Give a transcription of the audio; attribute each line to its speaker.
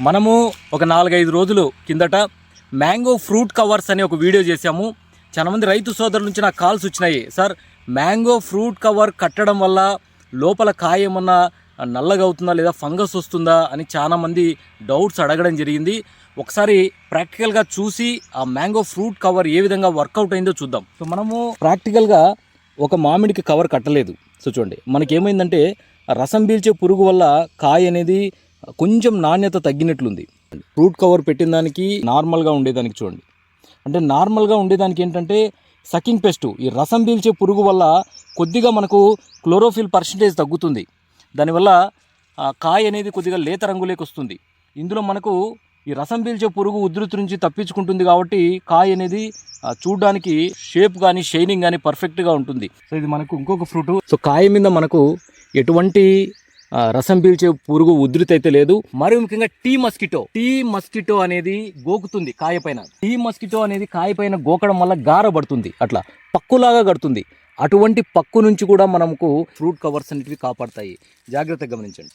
Speaker 1: మనము ఒక నాలుగైదు రోజులు కిందట మ్యాంగో ఫ్రూట్ కవర్స్ అని ఒక వీడియో చేశాము. చాలా మంది రైతు సోదరుల నుంచి నాకు కాల్స్ వచ్చినాయి. సార్ మ్యాంగో ఫ్రూట్ కవర్ కట్టడం వల్ల లోపల కాయ ఏమన్నా నల్లగా అవుతుందా లేదా ఫంగస్ వస్తుందా అని చాలామంది డౌట్స్ అడగడం జరిగింది. ఒకసారి ప్రాక్టికల్గా చూసి ఆ మ్యాంగో ఫ్రూట్ కవర్ ఏ విధంగా వర్కౌట్ అయిందో చూద్దాం. సో మనము ప్రాక్టికల్గా ఒక మామిడికి కవర్ కట్టలేదు. సో చూడండి మనకేమైందంటే రసం పీల్చే పురుగు వల్ల కాయ అనేది కొంచెం నాణ్యత తగ్గినట్లుంది. ఫ్రూట్ కవర్ పెట్టిన దానికి నార్మల్గా ఉండేదానికి చూడండి. అంటే నార్మల్గా ఉండేదానికి ఏంటంటే సకింగ్ పెస్ట్ ఈ రసం పీల్చే పురుగు వల్ల కొద్దిగా మనకు క్లోరోఫిల్ పర్సంటేజ్ తగ్గుతుంది. దానివల్ల కాయ అనేది కొద్దిగా లేత రంగులోకి వస్తుంది. ఇందులో మనకు ఈ రసం పీల్చే పురుగు ఉధృతి నుంచి తప్పించుకుంటుంది కాబట్టి కాయ అనేది చూడడానికి షేప్ కానీ షైనింగ్ కానీ పర్ఫెక్ట్గా ఉంటుంది. సో ఇది మనకు ఇంకొక ఫ్రూట్. సో కాయ మీద మనకు ఎటువంటి రసం పీల్చే పురుగు ఉధృతి అయితే లేదు. మరి ముఖ్యంగా టీ మస్కిటో. టీ మస్కిటో అనేది గోకుతుంది కాయ పైన టీ మస్కిటో అనేది కాయ పైన గోకడం వల్ల గార పడుతుంది. అట్లా పక్కులాగా కడుతుంది. అటువంటి పక్కు నుంచి కూడా మనకు ఫ్రూట్ కవర్స్ అనేటివి కాపాడతాయి. జాగ్రత్తగా గమనించండి.